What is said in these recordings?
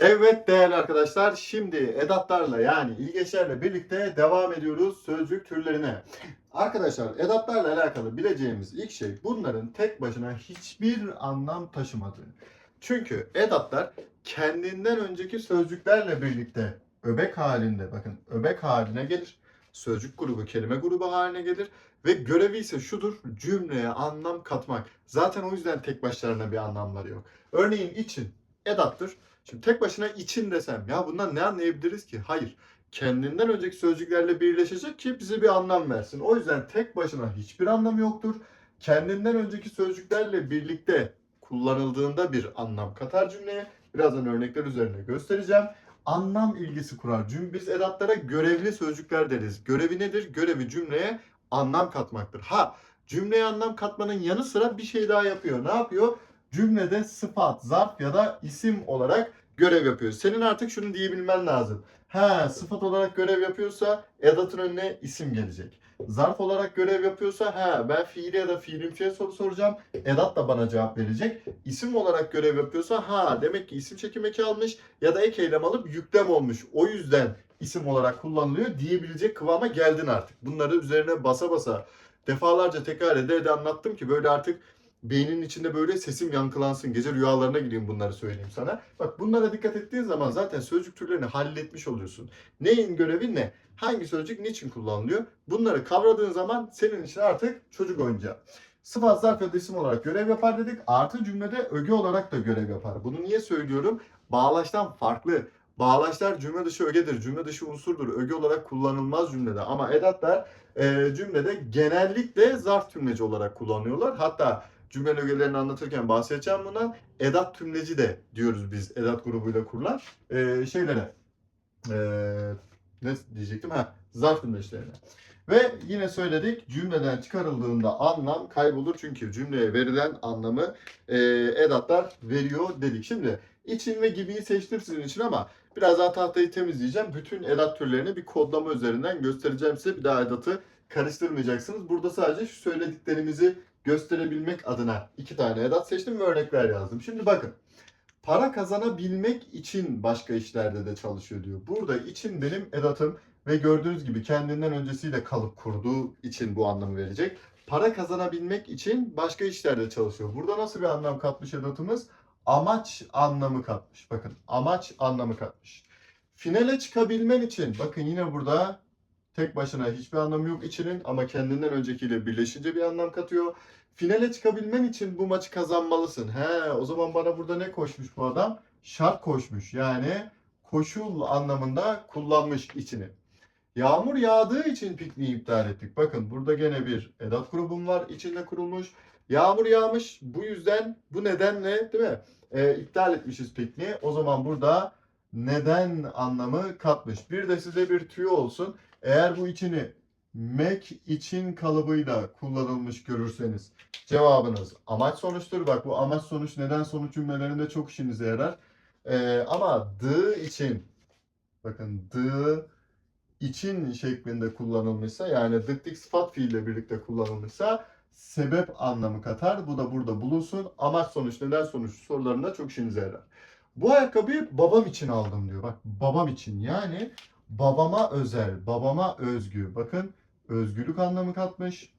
Evet değerli arkadaşlar şimdi edatlarla yani ilgeçlerle birlikte devam ediyoruz sözcük türlerine. Arkadaşlar edatlarla alakalı bileceğimiz ilk şey bunların tek başına hiçbir anlam taşımadığı. Çünkü edatlar kendinden önceki sözcüklerle birlikte öbek halinde bakın öbek haline gelir. Sözcük grubu kelime grubu haline gelir ve görevi ise şudur cümleye anlam katmak. Zaten o yüzden tek başlarına bir anlamları yok. Örneğin için edattır. Şimdi tek başına için desem ya bundan ne anlayabiliriz ki? Hayır. Kendinden önceki sözcüklerle birleşecek ki bize bir anlam versin. O yüzden tek başına hiçbir anlamı yoktur. Kendinden önceki sözcüklerle birlikte kullanıldığında bir anlam katar cümleye. Birazdan örnekler üzerine göstereceğim. Anlam ilgisi kurar. Cüm biz edatlara görevli sözcükler deriz. Görevi nedir? Görevi cümleye anlam katmaktır. Ha cümleye anlam katmanın yanı sıra bir şey daha yapıyor. Ne yapıyor? Cümlede sıfat, zarf ya da isim olarak görev yapıyor. Senin artık şunu diyebilmen lazım. Ha sıfat olarak görev yapıyorsa edatın önüne isim gelecek. Zarf olarak görev yapıyorsa ha ben fiili ya da fiilimsiye soru soracağım. Edat da bana cevap verecek. İsim olarak görev yapıyorsa ha demek ki isim çekim eki almış ya da ek eylem alıp yüklem olmuş. O yüzden isim olarak kullanılıyor diyebilecek kıvama geldin artık. Bunları üzerine basa basa defalarca tekrar ede ede anlattım ki böyle artık beynin içinde böyle sesim yankılansın. Gece rüyalarına gireyim bunları söyleyeyim sana. Bak bunlara dikkat ettiğin zaman zaten sözcük türlerini halletmiş oluyorsun. Neyin görevi ne? Hangi sözcük niçin kullanılıyor? Bunları kavradığın zaman senin için artık çocuk oyuncağı. Sıfat zarf ya isim olarak görev yapar dedik. Artı cümlede öge olarak da görev yapar. Bunu niye söylüyorum? Bağlaçtan farklı. Bağlaçlar cümle dışı ögedir, cümle dışı unsurdur. Öge olarak kullanılmaz cümlede. Ama edatlar e, cümlede genellikle zarf tümleci olarak kullanıyorlar. Hatta cümle ögelerini anlatırken bahsedeceğim bundan. Edat tümleci de diyoruz biz edat grubuyla kurulan e, şeylere. E, ne diyecektim? Ha, zarf tümleçlerine. Ve yine söyledik cümleden çıkarıldığında anlam kaybolur. Çünkü cümleye verilen anlamı e, edatlar veriyor dedik. Şimdi için ve gibiyi seçtim sizin için ama birazdan tahtayı temizleyeceğim. Bütün edat türlerini bir kodlama üzerinden göstereceğim size. Bir daha edatı karıştırmayacaksınız. Burada sadece şu söylediklerimizi gösterebilmek adına iki tane edat seçtim ve örnekler yazdım. Şimdi bakın. Para kazanabilmek için başka işlerde de çalışıyor diyor. Burada için benim edatım ve gördüğünüz gibi kendinden öncesiyle kalıp kurduğu için bu anlamı verecek. Para kazanabilmek için başka işlerde çalışıyor. Burada nasıl bir anlam katmış edatımız? Amaç anlamı katmış. Bakın amaç anlamı katmış. Finale çıkabilmen için bakın yine burada tek başına hiçbir anlamı yok içinin ama kendinden öncekiyle birleşince bir anlam katıyor. Finale çıkabilmen için bu maçı kazanmalısın. He, o zaman bana burada ne koşmuş bu adam? Şart koşmuş. Yani koşul anlamında kullanmış içini. Yağmur yağdığı için pikniği iptal ettik. Bakın burada gene bir edat grubum var içinde kurulmuş. Yağmur yağmış. Bu yüzden bu nedenle değil mi? Ee, iptal etmişiz pikniği. O zaman burada neden anlamı katmış. Bir de size bir tüyo olsun. Eğer bu içini make için kalıbıyla kullanılmış görürseniz cevabınız amaç sonuçtur. Bak bu amaç sonuç neden sonuç cümlelerinde çok işinize yarar. Ee, ama the için bakın the için şeklinde kullanılmışsa yani dıktik sıfat fiille birlikte kullanılmışsa sebep anlamı katar. Bu da burada bulunsun. Amaç sonuç neden sonuç sorularında çok işinize yarar. Bu ayakkabıyı babam için aldım diyor. Bak babam için yani babama özel, babama özgü. Bakın özgürlük anlamı katmış.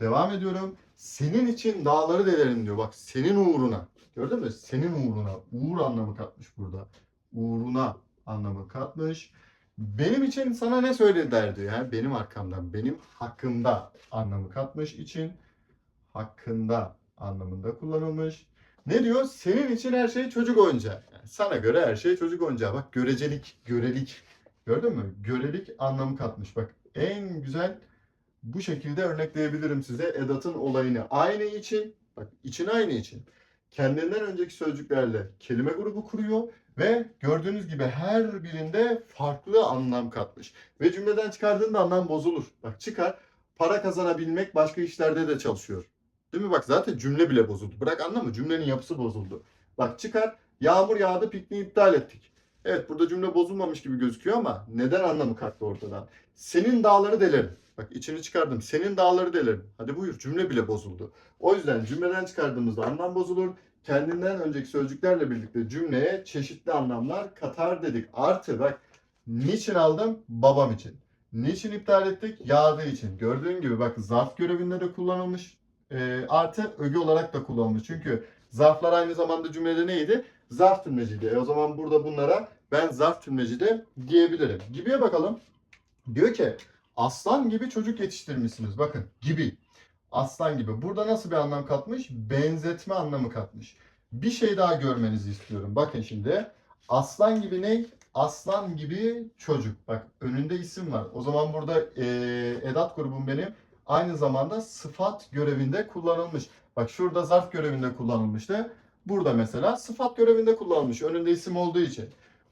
Devam ediyorum. Senin için dağları delerim diyor. Bak senin uğruna. Gördün mü? Senin uğruna. Uğur anlamı katmış burada. Uğruna anlamı katmış. Benim için sana ne söylediler diyor. Yani benim arkamdan, benim hakkımda anlamı katmış için. Hakkında anlamında kullanılmış. Ne diyor? Senin için her şey çocuk oyuncağı. Yani sana göre her şey çocuk oyuncağı. Bak görecelik, görelik. Gördün mü? Görelik anlamı katmış. Bak en güzel bu şekilde örnekleyebilirim size edatın olayını. Aynı için, bak için aynı için. Kendinden önceki sözcüklerle kelime grubu kuruyor ve gördüğünüz gibi her birinde farklı anlam katmış. Ve cümleden çıkardığında anlam bozulur. Bak çıkar, para kazanabilmek başka işlerde de çalışıyor. Değil mi? Bak zaten cümle bile bozuldu. Bırak anlamı cümlenin yapısı bozuldu. Bak çıkar, yağmur yağdı pikniği iptal ettik. Evet burada cümle bozulmamış gibi gözüküyor ama neden anlamı kalktı ortadan? Senin dağları delerim. Bak içini çıkardım. Senin dağları delerim. Hadi buyur cümle bile bozuldu. O yüzden cümleden çıkardığımızda anlam bozulur. kendinden önceki sözcüklerle birlikte cümleye çeşitli anlamlar katar dedik. Artı bak niçin aldım? Babam için. Niçin iptal ettik? Yağdığı için. Gördüğün gibi bak zarf görevinde de kullanılmış. Ee, artı öge olarak da kullanılmış. Çünkü zarflar aynı zamanda cümlede neydi? Zarf tümleciydi. E o zaman burada bunlara ben zarf tümleci de diyebilirim. Gibiye bakalım. Diyor ki aslan gibi çocuk yetiştirmişsiniz. Bakın gibi. Aslan gibi. Burada nasıl bir anlam katmış? Benzetme anlamı katmış. Bir şey daha görmenizi istiyorum. Bakın şimdi. Aslan gibi ne? Aslan gibi çocuk. Bak önünde isim var. O zaman burada eee, edat grubum benim aynı zamanda sıfat görevinde kullanılmış. Bak şurada zarf görevinde kullanılmıştı. Burada mesela sıfat görevinde kullanılmış. Önünde isim olduğu için.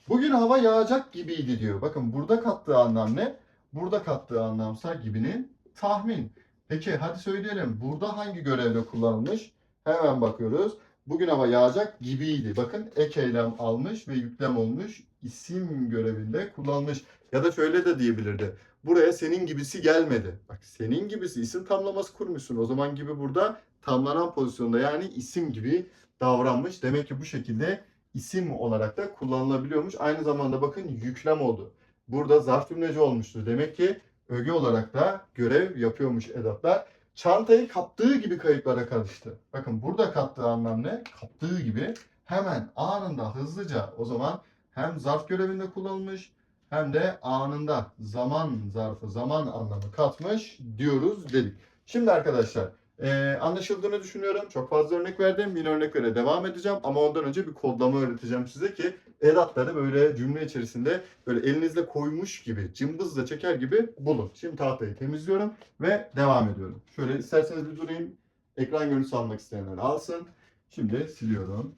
Bugün hava yağacak gibiydi diyor. Bakın burada kattığı anlam ne? Burada kattığı anlamsa gibinin tahmin. Peki hadi söyleyelim. Burada hangi görevde kullanılmış? Hemen bakıyoruz. Bugün hava yağacak gibiydi. Bakın ek eylem almış ve yüklem olmuş. isim görevinde kullanmış. Ya da şöyle de diyebilirdi. Buraya senin gibisi gelmedi. Bak senin gibisi isim tamlaması kurmuşsun. O zaman gibi burada tamlanan pozisyonda yani isim gibi davranmış. Demek ki bu şekilde isim olarak da kullanılabiliyormuş. Aynı zamanda bakın yüklem oldu. Burada zarf cümleci olmuştur. Demek ki öge olarak da görev yapıyormuş edatlar. Çantayı kaptığı gibi kayıplara karıştı. Bakın burada kattığı anlam ne? Kaptığı gibi hemen anında hızlıca o zaman hem zarf görevinde kullanılmış hem de anında zaman zarfı zaman anlamı katmış diyoruz dedik. Şimdi arkadaşlar ee, anlaşıldığını düşünüyorum. Çok fazla örnek verdim. Yine örneklere devam edeceğim. Ama ondan önce bir kodlama öğreteceğim size ki edatları böyle cümle içerisinde böyle elinizle koymuş gibi, cımbızla çeker gibi bulun. Şimdi tahtayı temizliyorum ve devam ediyorum. Şöyle isterseniz bir durayım. Ekran görüntüsü almak isteyenler alsın. Şimdi siliyorum.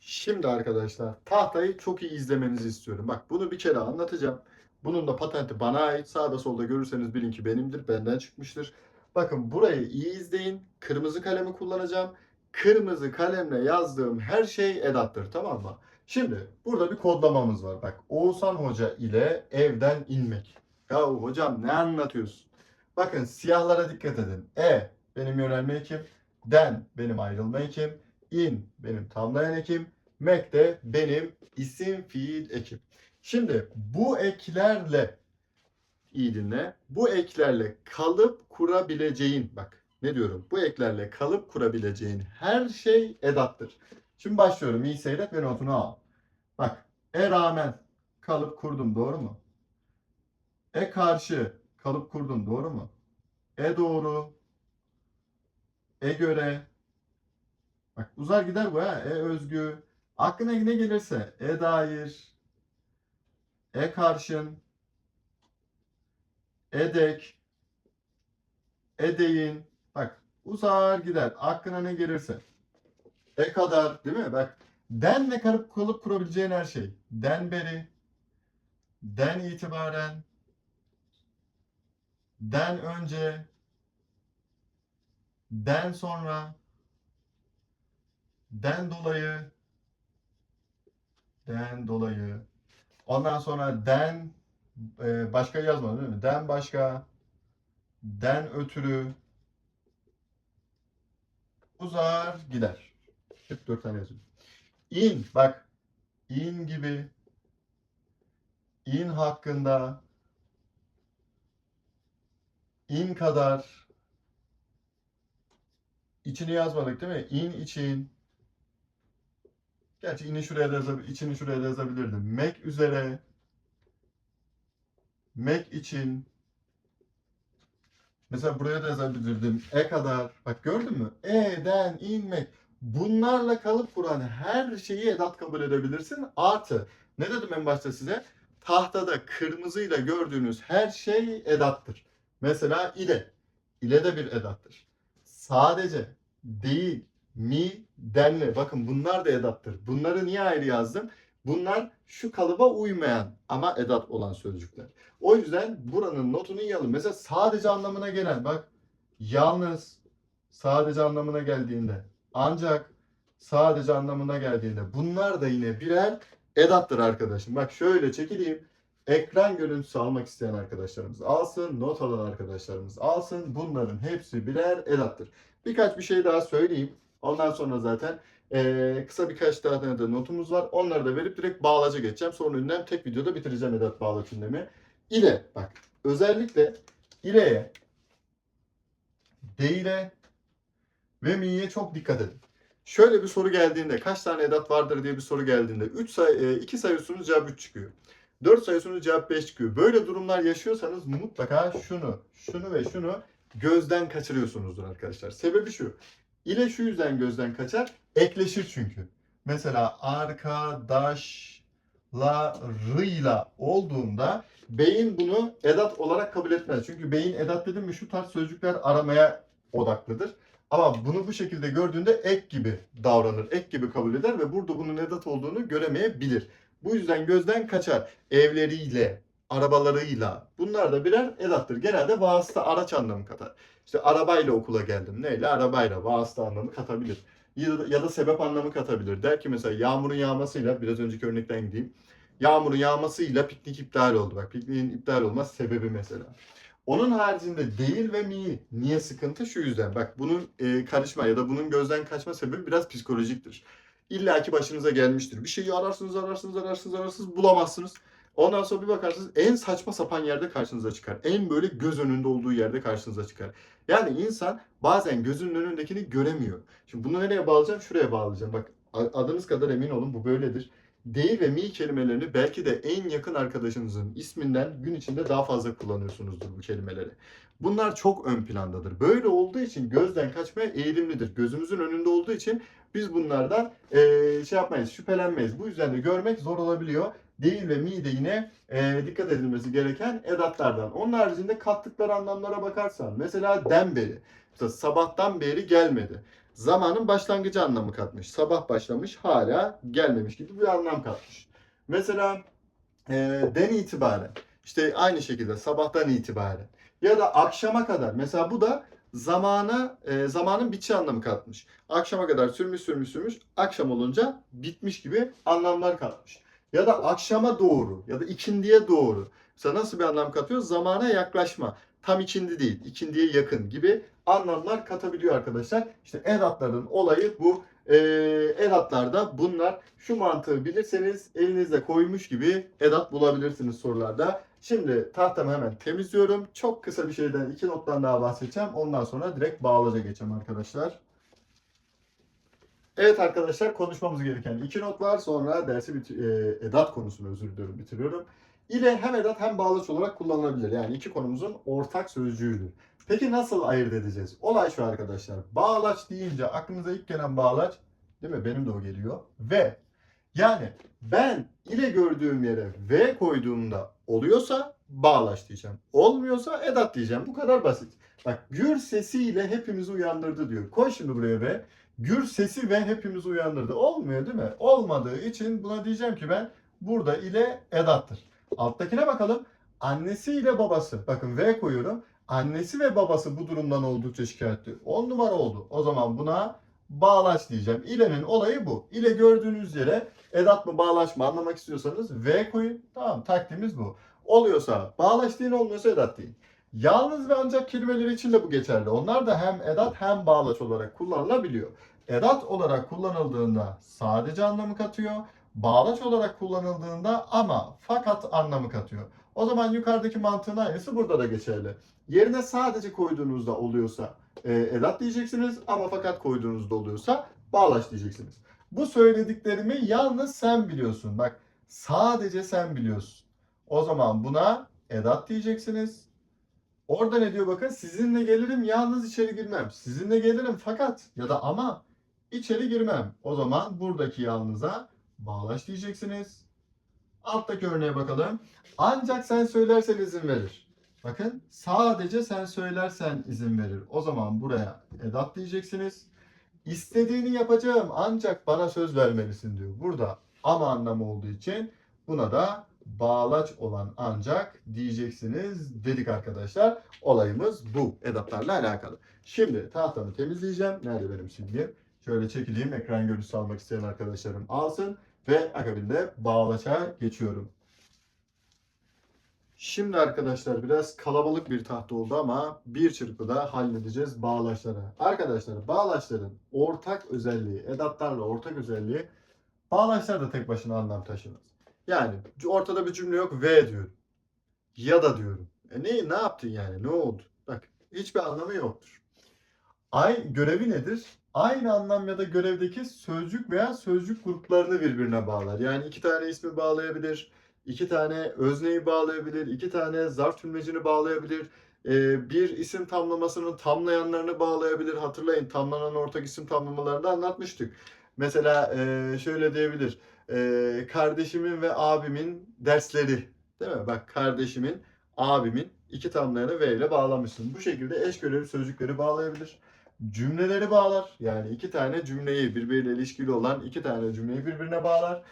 Şimdi arkadaşlar tahtayı çok iyi izlemenizi istiyorum. Bak bunu bir kere anlatacağım. Bunun da patenti bana ait. Sağda solda görürseniz bilin ki benimdir. Benden çıkmıştır. Bakın burayı iyi izleyin. Kırmızı kalemi kullanacağım. Kırmızı kalemle yazdığım her şey edattır. Tamam mı? Şimdi burada bir kodlamamız var. Bak Oğuzhan Hoca ile evden inmek. Ya hocam ne anlatıyorsun? Bakın siyahlara dikkat edin. E benim yönelme ekim. Den benim ayrılma ekim. In benim tamlayan ekim. Mek de benim isim fiil ekim. Şimdi bu eklerle iyi dinle. Bu eklerle kalıp kurabileceğin bak ne diyorum? Bu eklerle kalıp kurabileceğin her şey edattır. Şimdi başlıyorum. İyi seyret ve notunu al. Bak e rağmen kalıp kurdum doğru mu? E karşı kalıp kurdum doğru mu? E doğru. E göre. Bak uzar gider bu ha. E özgü. Aklına ne gelirse. E dair. E karşın. Edek. Edeyin. Bak uzar gider. Aklına ne gelirse. E kadar değil mi? Bak denle kalıp kalıp kurabileceğin her şey. Den beri. Den itibaren. Den önce. Den sonra. Den dolayı. Den dolayı. Ondan sonra den e, başka yazmadım değil mi? Den başka. Den ötürü. Uzar gider. Hep dört tane yazıyorum. İn bak. İn gibi. İn hakkında. İn kadar. İçini yazmadık değil mi? İn için. Gerçi ini şuraya da içini şuraya da yazabilirdim. Mek üzere. Mek için. Mesela buraya da yazabilirdim. E kadar. Bak gördün mü? E'den inmek. Bunlarla kalıp kuran her şeyi edat kabul edebilirsin. Artı. Ne dedim en başta size? Tahtada kırmızıyla gördüğünüz her şey edattır. Mesela ile. İle de bir edattır. Sadece, değil, mi, denle. Bakın bunlar da edattır. Bunları niye ayrı yazdım? Bunlar şu kalıba uymayan ama edat olan sözcükler. O yüzden buranın notunu iyi. Mesela sadece anlamına gelen bak yalnız sadece anlamına geldiğinde ancak sadece anlamına geldiğinde bunlar da yine birer edattır arkadaşım. Bak şöyle çekileyim. Ekran görüntüsü almak isteyen arkadaşlarımız alsın, not alan arkadaşlarımız alsın. Bunların hepsi birer edattır. Birkaç bir şey daha söyleyeyim. Ondan sonra zaten Ee, kısa birkaç tane de notumuz var. Onları da verip direkt bağlaca geçeceğim. Sonra ünlem tek videoda bitireceğim edat bağlaç ünlemi. İle bak özellikle ileye, değile ve mi'ye çok dikkat edin. Şöyle bir soru geldiğinde kaç tane edat vardır diye bir soru geldiğinde 3 sayı 2 sayıyorsunuz cevap 3 çıkıyor. 4 sayıyorsunuz cevap 5 çıkıyor. Böyle durumlar yaşıyorsanız mutlaka şunu, şunu ve şunu gözden kaçırıyorsunuzdur arkadaşlar. Sebebi şu. İle şu yüzden gözden kaçar. Ekleşir çünkü. Mesela arkadaşlarıyla olduğunda beyin bunu edat olarak kabul etmez. Çünkü beyin edat dedim mi şu tarz sözcükler aramaya odaklıdır. Ama bunu bu şekilde gördüğünde ek gibi davranır, ek gibi kabul eder ve burada bunun edat olduğunu göremeyebilir. Bu yüzden gözden kaçar. Evleriyle, arabalarıyla bunlar da birer edattır. Genelde vasıta araç anlamı katar. İşte arabayla okula geldim. Neyle? Arabayla vasıta anlamı katabilir. Ya da, sebep anlamı katabilir. Der ki mesela yağmurun yağmasıyla biraz önceki örnekten gideyim. Yağmurun yağmasıyla piknik iptal oldu. Bak pikniğin iptal olmaz sebebi mesela. Onun haricinde değil ve mi. Niye sıkıntı? Şu yüzden. Bak bunun e, karışma ya da bunun gözden kaçma sebebi biraz psikolojiktir. İlla ki başınıza gelmiştir. Bir şeyi ararsınız, ararsınız, ararsınız, ararsınız, bulamazsınız. Ondan sonra bir bakarsınız en saçma sapan yerde karşınıza çıkar. En böyle göz önünde olduğu yerde karşınıza çıkar. Yani insan bazen gözünün önündekini göremiyor. Şimdi bunu nereye bağlayacağım? Şuraya bağlayacağım. Bak adınız kadar emin olun bu böyledir. Değil ve mi kelimelerini belki de en yakın arkadaşınızın isminden gün içinde daha fazla kullanıyorsunuzdur bu kelimeleri. Bunlar çok ön plandadır. Böyle olduğu için gözden kaçmaya eğilimlidir. Gözümüzün önünde olduğu için biz bunlardan eee, şey yapmayız, şüphelenmeyiz. Bu yüzden de görmek zor olabiliyor. Değil ve mi de yine eee, dikkat edilmesi gereken edatlardan. Onun haricinde kattıkları anlamlara bakarsan mesela den beri. Mesela sabahtan beri gelmedi. Zamanın başlangıcı anlamı katmış. Sabah başlamış hala gelmemiş gibi bir anlam katmış. Mesela eee den itibaren. İşte aynı şekilde sabahtan itibaren. Ya da akşama kadar. Mesela bu da zamana e, zamanın bitiş anlamı katmış. Akşama kadar sürmüş sürmüş sürmüş. Akşam olunca bitmiş gibi anlamlar katmış. Ya da akşama doğru ya da ikindiye doğru. Mesela nasıl bir anlam katıyor? Zamana yaklaşma. Tam ikindi değil, ikindiye yakın gibi anlamlar katabiliyor arkadaşlar. İşte edatların olayı bu. Ee, edatlarda bunlar şu mantığı bilirseniz elinizde koymuş gibi edat bulabilirsiniz sorularda. Şimdi tahtamı hemen temizliyorum. Çok kısa bir şeyden iki nottan daha bahsedeceğim. Ondan sonra direkt bağlaca geçeceğim arkadaşlar. Evet arkadaşlar konuşmamız gereken iki not var. Sonra dersi e, edat konusunu özür diliyorum bitiriyorum. İle hem edat hem bağlaç olarak kullanılabilir. Yani iki konumuzun ortak sözcüğüdür. Peki nasıl ayırt edeceğiz? Olay şu arkadaşlar. Bağlaç deyince aklınıza ilk gelen bağlaç değil mi? Benim de o geliyor. Ve yani ben ile gördüğüm yere V koyduğumda oluyorsa bağlaç diyeceğim. Olmuyorsa edat diyeceğim. Bu kadar basit. Bak gür sesiyle hepimizi uyandırdı diyor. Koy şimdi buraya V. Gür sesi ve hepimizi uyandırdı. Olmuyor değil mi? Olmadığı için buna diyeceğim ki ben burada ile edattır. Alttakine bakalım. Annesi ile babası. Bakın V koyuyorum. Annesi ve babası bu durumdan oldukça şikayetli. 10 numara oldu. O zaman buna bağlaç diyeceğim. İle'nin olayı bu. İle gördüğünüz yere edat mı bağlaç mı anlamak istiyorsanız V koyun. Tamam taktiğimiz bu. Oluyorsa bağlaç deyin olmuyorsa edat deyin. Yalnız ve ancak kelimeleri için de bu geçerli. Onlar da hem edat hem bağlaç olarak kullanılabiliyor. Edat olarak kullanıldığında sadece anlamı katıyor. Bağlaç olarak kullanıldığında ama fakat anlamı katıyor. O zaman yukarıdaki mantığın aynısı burada da geçerli. Yerine sadece koyduğunuzda oluyorsa e, edat diyeceksiniz ama fakat koyduğunuzda oluyorsa bağlaç diyeceksiniz. Bu söylediklerimi yalnız sen biliyorsun. Bak sadece sen biliyorsun. O zaman buna edat diyeceksiniz. Orada ne diyor bakın sizinle gelirim yalnız içeri girmem. Sizinle gelirim fakat ya da ama içeri girmem. O zaman buradaki yalnıza bağlaç diyeceksiniz. Alttaki örneğe bakalım. Ancak sen söylersen izin verir. Bakın sadece sen söylersen izin verir. O zaman buraya edat diyeceksiniz. İstediğini yapacağım ancak bana söz vermelisin diyor. Burada ama anlamı olduğu için buna da bağlaç olan ancak diyeceksiniz dedik arkadaşlar. Olayımız bu edatlarla alakalı. Şimdi tahtamı temizleyeceğim. Nerede benim silgim? Şöyle çekileyim. Ekran görüntüsü almak isteyen arkadaşlarım alsın. Ve akabinde bağlaça geçiyorum. Şimdi arkadaşlar biraz kalabalık bir tahta oldu ama bir çırpıda halledeceğiz bağlaçları. Arkadaşlar bağlaçların ortak özelliği, edatlarla ortak özelliği bağlaçlar da tek başına anlam taşımaz. Yani ortada bir cümle yok ve diyorum. Ya da diyorum. E ne, ne yaptın yani? Ne oldu? Bak hiçbir anlamı yoktur. Ay görevi nedir? Aynı anlam ya da görevdeki sözcük veya sözcük gruplarını birbirine bağlar. Yani iki tane ismi bağlayabilir, iki tane özneyi bağlayabilir, iki tane zarf tümlecini bağlayabilir, ee, bir isim tamlamasının tamlayanlarını bağlayabilir. Hatırlayın tamlanan ortak isim tamlamalarını anlatmıştık. Mesela e, şöyle diyebilir, e, kardeşimin ve abimin dersleri, değil mi? Bak kardeşimin, abimin iki tamlayanı V ile bağlamışsın. Bu şekilde eş görevli sözcükleri bağlayabilir. Cümleleri bağlar. Yani iki tane cümleyi birbiriyle ilişkili olan iki tane cümleyi birbirine bağlar.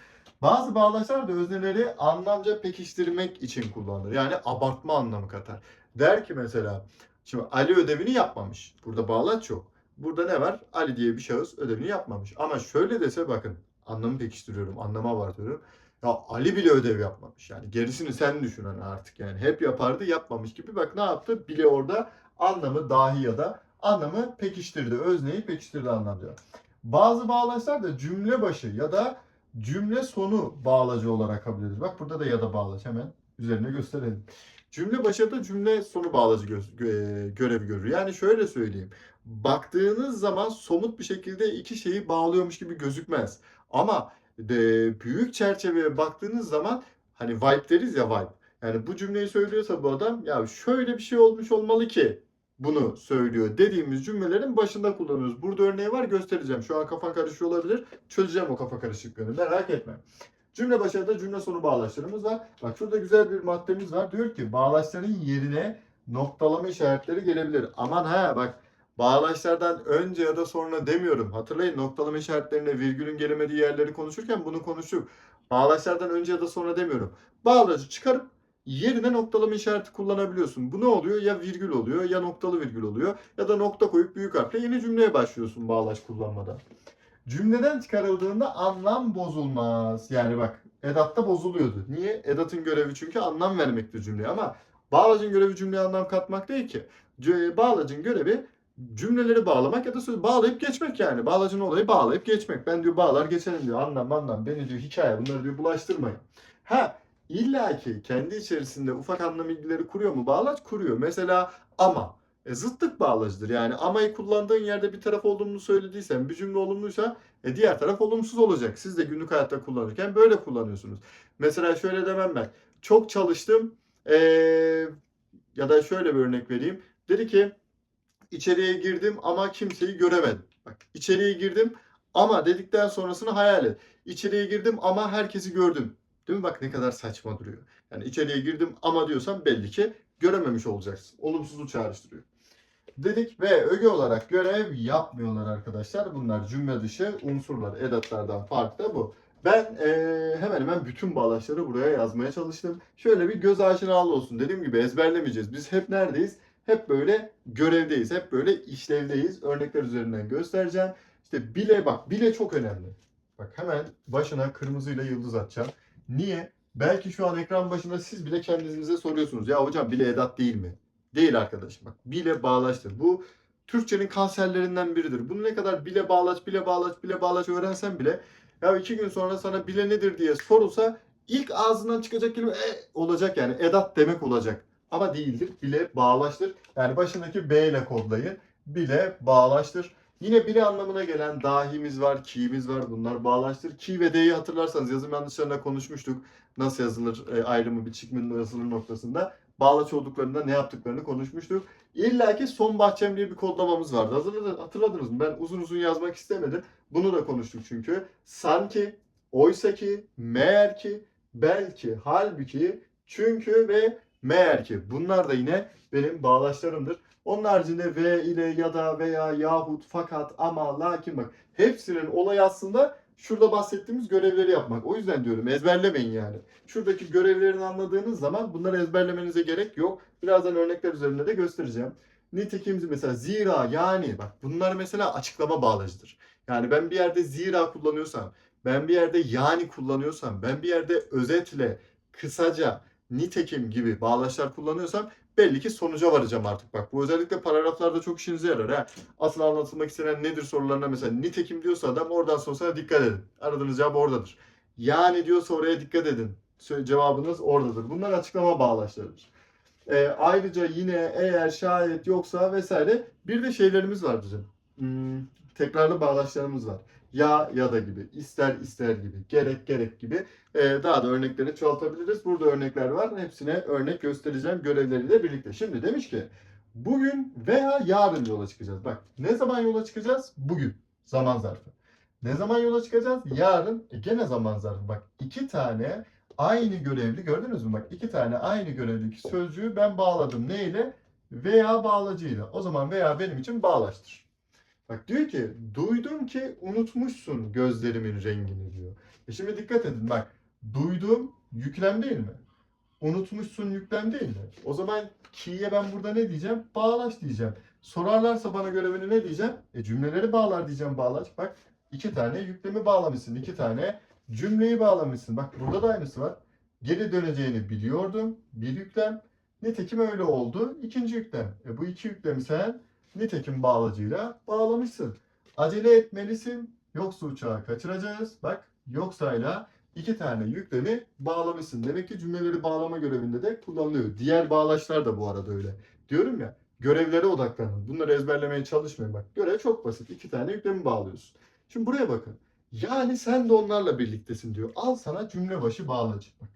Bazı bağlaçlar da özneleri anlamca pekiştirmek için kullanılır. Yani abartma anlamı katar. Der ki mesela, şimdi Ali ödevini yapmamış. Burada bağlaç yok. Burada ne var? Ali diye bir şahıs ödevini yapmamış. Ama şöyle dese bakın, anlamı pekiştiriyorum, anlama abartıyorum. Ya Ali bile ödev yapmamış. Yani gerisini sen düşün artık yani. Hep yapardı yapmamış gibi. Bak ne yaptı? Bile orada anlamı dahi ya da anlamı pekiştirdi. Özneyi pekiştirdi anlam diyor. Bazı bağlaçlar da cümle başı ya da cümle sonu bağlacı olarak kabul edilir. Bak burada da ya da bağlaç hemen üzerine gösterelim. Cümle başı da cümle sonu bağlacı gö- gö- görevi görür. Yani şöyle söyleyeyim. Baktığınız zaman somut bir şekilde iki şeyi bağlıyormuş gibi gözükmez. Ama de, büyük çerçeveye baktığınız zaman hani vibe deriz ya vibe. Yani bu cümleyi söylüyorsa bu adam ya şöyle bir şey olmuş olmalı ki bunu söylüyor dediğimiz cümlelerin başında kullanıyoruz. Burada örneği var göstereceğim. Şu an kafan karışıyor olabilir. Çözeceğim o kafa karışıklığını merak etme. Cümle başında cümle sonu bağlaçlarımız var. Bak şurada güzel bir maddemiz var. Diyor ki bağlaçların yerine noktalama işaretleri gelebilir. Aman ha bak bağlaçlardan önce ya da sonra demiyorum. Hatırlayın noktalama işaretlerine virgülün gelemediği yerleri konuşurken bunu konuştuk. Bağlaçlardan önce ya da sonra demiyorum. Bağlacı çıkarıp yerine noktalama işareti kullanabiliyorsun. Bu ne oluyor? Ya virgül oluyor ya noktalı virgül oluyor ya da nokta koyup büyük harfle yeni cümleye başlıyorsun bağlaç kullanmadan. Cümleden çıkarıldığında anlam bozulmaz. Yani bak edatta bozuluyordu. Niye? Edatın görevi çünkü anlam vermekti cümleye ama bağlacın görevi cümleye anlam katmak değil ki. Bağlacın görevi cümleleri bağlamak ya da söz bağlayıp geçmek yani. Bağlacın olayı bağlayıp geçmek. Ben diyor bağlar geçelim diyor. Anlam anlam beni diyor hikaye bunları diyor bulaştırmayın. Ha İlla ki kendi içerisinde ufak anlam ilgileri kuruyor mu? Bağlaç kuruyor. Mesela ama. E, zıtlık bağlacıdır. Yani amayı kullandığın yerde bir taraf olumlu söylediysen, bir cümle olumluysa e, diğer taraf olumsuz olacak. Siz de günlük hayatta kullanırken böyle kullanıyorsunuz. Mesela şöyle demem ben. Çok çalıştım e, ya da şöyle bir örnek vereyim. Dedi ki içeriye girdim ama kimseyi göremedim. Bak içeriye girdim ama dedikten sonrasını hayal et. İçeriye girdim ama herkesi gördüm. Değil mi? Bak ne kadar saçma duruyor. Yani içeriye girdim ama diyorsan belli ki görememiş olacaksın. Olumsuzu çağrıştırıyor. Dedik ve öge olarak görev yapmıyorlar arkadaşlar. Bunlar cümle dışı unsurlar. Edatlardan farkı da bu. Ben eee, hemen hemen bütün bağlaçları buraya yazmaya çalıştım. Şöyle bir göz aşinalı olsun. Dediğim gibi ezberlemeyeceğiz. Biz hep neredeyiz? Hep böyle görevdeyiz. Hep böyle işlevdeyiz. Örnekler üzerinden göstereceğim. İşte bile bak. Bile çok önemli. Bak hemen başına kırmızıyla yıldız atacağım. Niye? Belki şu an ekran başında siz bile kendinize soruyorsunuz. Ya hocam bile edat değil mi? Değil arkadaşım. Bak bile bağlaçtır. Bu Türkçenin kanserlerinden biridir. Bunu ne kadar bile bağlaç, bile bağlaç, bile bağlaç öğrensen bile ya iki gün sonra sana bile nedir diye sorulsa ilk ağzından çıkacak kelime e, olacak yani edat demek olacak. Ama değildir. Bile bağlaçtır. Yani başındaki B ile kodlayın. Bile bağlaçtır. Yine bile anlamına gelen dahimiz var, ki'miz var. Bunlar bağlaçtır. Ki ve d'yi hatırlarsanız yazım yanlışlarına konuşmuştuk. Nasıl yazılır e, ayrımı biçiminin yazılır noktasında. Bağlaç olduklarında ne yaptıklarını konuşmuştuk. İlla ki son bahçem diye bir kodlamamız vardı. Hazırladınız, hatırladınız mı? Ben uzun uzun yazmak istemedim. Bunu da konuştuk çünkü. Sanki, oysa ki, meğer ki, belki, halbuki, çünkü ve meğer ki. Bunlar da yine benim bağlaçlarımdır. Onun haricinde ve ile ya da veya yahut fakat ama lakin bak hepsinin olayı aslında şurada bahsettiğimiz görevleri yapmak. O yüzden diyorum ezberlemeyin yani. Şuradaki görevlerini anladığınız zaman bunları ezberlemenize gerek yok. Birazdan örnekler üzerinde de göstereceğim. Nitekim mesela zira yani bak bunlar mesela açıklama bağlacıdır. Yani ben bir yerde zira kullanıyorsam, ben bir yerde yani kullanıyorsam, ben bir yerde özetle, kısaca, nitekim gibi bağlaçlar kullanıyorsam belli ki sonuca varacağım artık. Bak bu özellikle paragraflarda çok işinize yarar. Ha. Asıl anlatılmak istenen nedir sorularına mesela nitekim diyorsa adam oradan sonrasına dikkat edin. Aradığınız cevap oradadır. Yani diyorsa oraya dikkat edin. Cevabınız oradadır. Bunlar açıklama bağlaçlarıdır. Ee, ayrıca yine eğer şayet yoksa vesaire bir de şeylerimiz var bizim. Hmm, tekrarlı bağlaçlarımız var. Ya ya da gibi, ister ister gibi, gerek gerek gibi ee, daha da örnekleri çoğaltabiliriz. Burada örnekler var. Hepsine örnek göstereceğim görevleriyle birlikte. Şimdi demiş ki bugün veya yarın yola çıkacağız. Bak ne zaman yola çıkacağız? Bugün. Zaman zarfı. Ne zaman yola çıkacağız? Yarın. E, gene zaman zarfı. Bak iki tane aynı görevli gördünüz mü? Bak iki tane aynı görevli sözcüğü ben bağladım. Neyle? Veya bağlacıyla. O zaman veya benim için bağlaştır. Bak diyor ki duydum ki unutmuşsun gözlerimin rengini diyor. E şimdi dikkat edin bak duydum yüklem değil mi? Unutmuşsun yüklem değil mi? O zaman ki'ye ben burada ne diyeceğim? Bağlaç diyeceğim. Sorarlarsa bana görevini ne diyeceğim? E cümleleri bağlar diyeceğim bağlaç. Bak iki tane yüklemi bağlamışsın. iki tane cümleyi bağlamışsın. Bak burada da aynısı var. Geri döneceğini biliyordum. Bir yüklem. Nitekim öyle oldu. İkinci yüklem. E bu iki yüklemi sen nitekim bağlacıyla bağlamışsın. Acele etmelisin. Yoksa uçağı kaçıracağız. Bak yoksayla iki tane yüklemi bağlamışsın. Demek ki cümleleri bağlama görevinde de kullanılıyor. Diğer bağlaçlar da bu arada öyle. Diyorum ya görevlere odaklanın. Bunları ezberlemeye çalışmayın. Bak görev çok basit. İki tane yüklemi bağlıyorsun. Şimdi buraya bakın. Yani sen de onlarla birliktesin diyor. Al sana cümle başı bağlacı. Bak.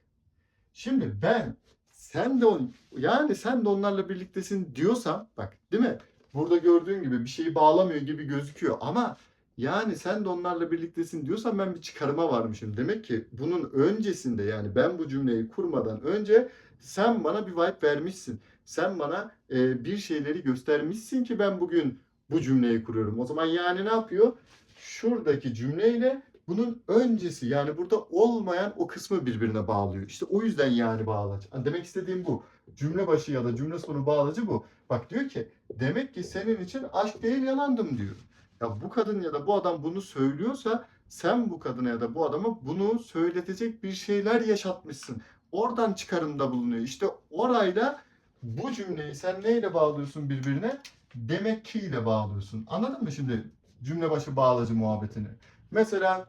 Şimdi ben sen de on, yani sen de onlarla birliktesin diyorsam bak değil mi? Burada gördüğün gibi bir şeyi bağlamıyor gibi gözüküyor ama yani sen de onlarla birliktesin diyorsan ben bir çıkarıma varmışım. Demek ki bunun öncesinde yani ben bu cümleyi kurmadan önce sen bana bir vibe vermişsin. Sen bana e, bir şeyleri göstermişsin ki ben bugün bu cümleyi kuruyorum. O zaman yani ne yapıyor? Şuradaki cümleyle bunun öncesi yani burada olmayan o kısmı birbirine bağlıyor. İşte o yüzden yani bağlaç. Demek istediğim bu. Cümle başı ya da cümle sonu bağlacı bu. Bak diyor ki demek ki senin için aşk değil yalandım diyor. Ya bu kadın ya da bu adam bunu söylüyorsa sen bu kadına ya da bu adama bunu söyletecek bir şeyler yaşatmışsın. Oradan çıkarımda bulunuyor. İşte orayla bu cümleyi sen neyle bağlıyorsun birbirine? Demek ki ile bağlıyorsun. Anladın mı şimdi cümle başı bağlacı muhabbetini? Mesela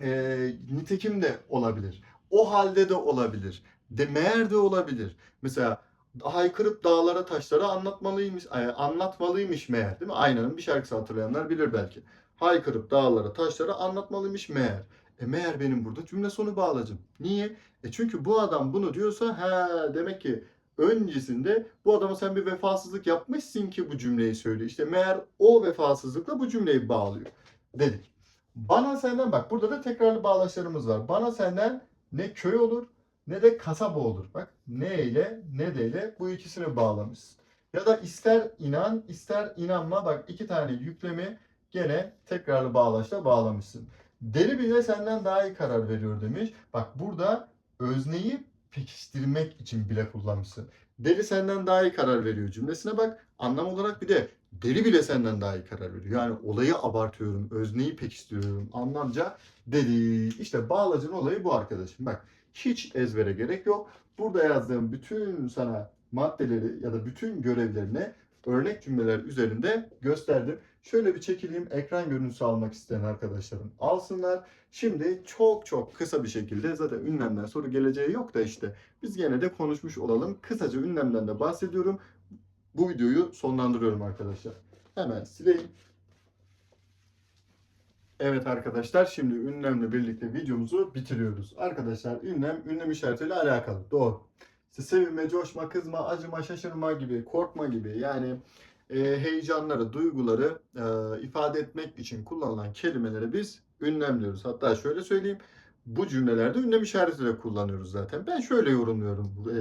e, nitekim de olabilir. O halde de olabilir. De meğer de olabilir. Mesela haykırıp dağlara taşlara anlatmalıymış, ay, anlatmalıymış meğer değil mi? Aynanın bir şarkısı hatırlayanlar bilir belki. Haykırıp dağlara taşlara anlatmalıymış meğer. E meğer benim burada cümle sonu bağlacım. Niye? E çünkü bu adam bunu diyorsa he demek ki öncesinde bu adama sen bir vefasızlık yapmışsın ki bu cümleyi söylüyor. İşte meğer o vefasızlıkla bu cümleyi bağlıyor dedik. Bana senden bak burada da tekrarlı bağlaçlarımız var. Bana senden ne köy olur ne de kasaba olur. Bak ne ile ne de ile bu ikisini bağlamışsın. Ya da ister inan ister inanma bak iki tane yüklemi gene tekrarlı bağlaçla bağlamışsın. Deli bile senden daha iyi karar veriyor demiş. Bak burada özneyi pekiştirmek için bile kullanmışsın. Deli senden daha iyi karar veriyor cümlesine bak. Anlam olarak bir de deli bile senden daha iyi karar veriyor. Yani olayı abartıyorum, özneyi pekiştiriyorum anlamca dedi. İşte bağlacın olayı bu arkadaşım. Bak hiç ezbere gerek yok. Burada yazdığım bütün sana maddeleri ya da bütün görevlerine örnek cümleler üzerinde gösterdim. Şöyle bir çekileyim ekran görüntüsü almak isteyen arkadaşlarım alsınlar. Şimdi çok çok kısa bir şekilde zaten ünlemden soru geleceği yok da işte biz gene de konuşmuş olalım. Kısaca ünlemden de bahsediyorum. Bu videoyu sonlandırıyorum arkadaşlar. Hemen sileyim. Evet arkadaşlar şimdi ünlemle birlikte videomuzu bitiriyoruz. Arkadaşlar ünlem ünlem işaretiyle alakalı. Doğru. İşte sevinme, coşma, kızma, acıma, şaşırma gibi, korkma gibi yani e, heyecanları, duyguları e, ifade etmek için kullanılan kelimeleri biz ünlemliyoruz. Hatta şöyle söyleyeyim. Bu cümlelerde ünlem işaretiyle kullanıyoruz zaten. Ben şöyle yorumluyorum e,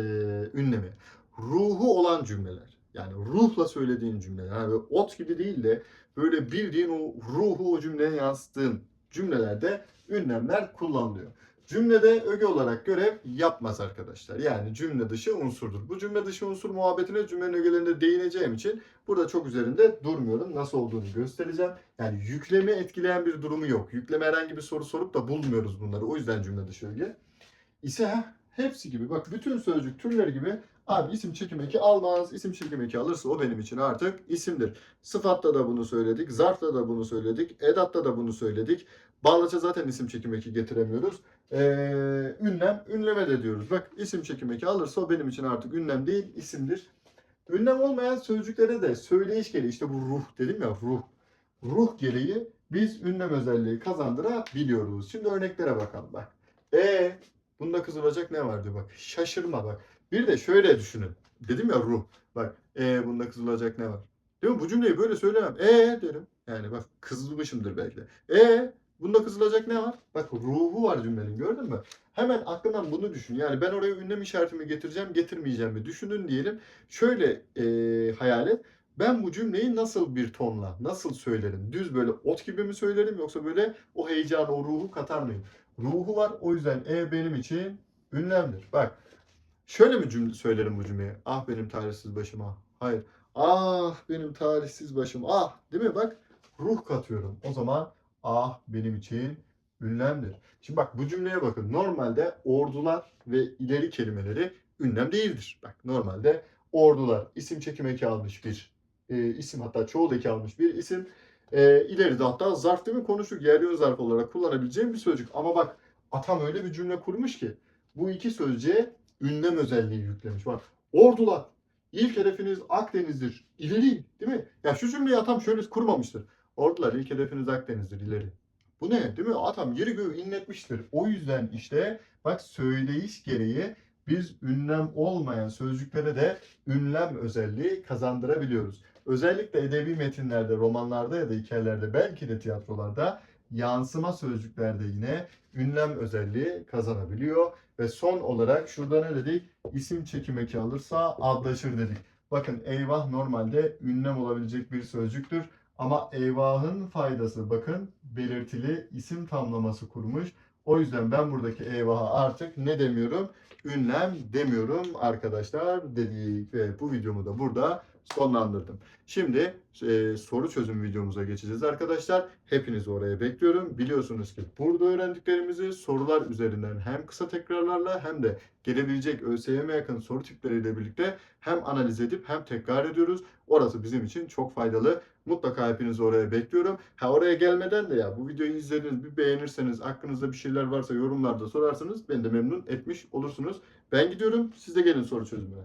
ünlemi. Ruhu olan cümleler. Yani ruhla söylediğin cümleler. Yani ot gibi değil de böyle bildiğin o ruhu o cümleye yansıttığın cümlelerde ünlemler kullanılıyor. Cümlede öge olarak görev yapmaz arkadaşlar. Yani cümle dışı unsurdur. Bu cümle dışı unsur muhabbetine cümlenin ögelerinde değineceğim için burada çok üzerinde durmuyorum. Nasıl olduğunu göstereceğim. Yani yüklemi etkileyen bir durumu yok. Yükleme herhangi bir soru sorup da bulmuyoruz bunları. O yüzden cümle dışı öge. İse hepsi gibi bak bütün sözcük türleri gibi abi isim çekim eki almaz. İsim çekim eki alırsa o benim için artık isimdir. Sıfatta da bunu söyledik. Zarfta da bunu söyledik. Edatta da bunu söyledik. Bağlaça zaten isim çekim eki getiremiyoruz. Ee, ünlem, ünleme de diyoruz. Bak isim çekim eki alırsa o benim için artık ünlem değil isimdir. Ünlem olmayan sözcüklere de söyleyiş gereği işte bu ruh dedim ya ruh. Ruh gereği biz ünlem özelliği kazandırabiliyoruz. Şimdi örneklere bakalım bak. E bunda kızılacak ne vardı bak. Şaşırma bak. Bir de şöyle düşünün. Dedim ya ruh. Bak e bunda kızılacak ne var? Değil mi? Bu cümleyi böyle söylemem. E derim. Yani bak kızılmışımdır belki de. E bunda kızılacak ne var? Bak ruhu var cümlenin gördün mü? Hemen aklından bunu düşün. Yani ben oraya ünlem işaretimi getireceğim, getirmeyeceğim mi? Düşünün diyelim. Şöyle e, hayal et. Ben bu cümleyi nasıl bir tonla, nasıl söylerim? Düz böyle ot gibi mi söylerim yoksa böyle o heyecanı, o ruhu katar mıyım? Ruhu var. O yüzden e benim için ünlemdir. Bak şöyle mi cümle söylerim bu cümleyi? Ah benim talihsiz başıma. Hayır. Ah benim talihsiz başım. Ah değil mi? Bak ruh katıyorum. O zaman ah benim için ünlemdir. Şimdi bak bu cümleye bakın. Normalde ordular ve ileri kelimeleri ünlem değildir. Bak normalde ordular isim çekim eki almış bir e, isim hatta çoğul eki almış bir isim. E, ileride hatta zarf değil mi konuştuk. Yer yön zarf olarak kullanabileceğim bir sözcük. Ama bak atam öyle bir cümle kurmuş ki bu iki sözcüğe ünlem özelliği yüklemiş. Bak ordular ilk hedefiniz Akdeniz'dir. İleri değil mi? Ya şu cümleyi atam şöyle kurmamıştır. Ordular ilk hedefiniz Akdeniz'dir ileri. Bu ne değil mi? Atam yeri göğü inletmiştir. O yüzden işte bak söyleyiş gereği biz ünlem olmayan sözcüklere de ünlem özelliği kazandırabiliyoruz. Özellikle edebi metinlerde, romanlarda ya da hikayelerde belki de tiyatrolarda yansıma sözcüklerde yine ünlem özelliği kazanabiliyor. Ve son olarak şurada ne dedik? İsim çekim eki alırsa adlaşır dedik. Bakın eyvah normalde ünlem olabilecek bir sözcüktür. Ama eyvahın faydası bakın belirtili isim tamlaması kurmuş. O yüzden ben buradaki eyvaha artık ne demiyorum? Ünlem demiyorum arkadaşlar dedik ve bu videomu da burada sonlandırdım. Şimdi e, soru çözüm videomuza geçeceğiz arkadaşlar. Hepinizi oraya bekliyorum. Biliyorsunuz ki burada öğrendiklerimizi sorular üzerinden hem kısa tekrarlarla hem de gelebilecek ÖSYM yakın soru tipleriyle birlikte hem analiz edip hem tekrar ediyoruz. Orası bizim için çok faydalı. Mutlaka hepinizi oraya bekliyorum. Ha oraya gelmeden de ya bu videoyu izlediniz, bir beğenirseniz, aklınızda bir şeyler varsa yorumlarda sorarsanız beni de memnun etmiş olursunuz. Ben gidiyorum, siz de gelin soru çözümüne.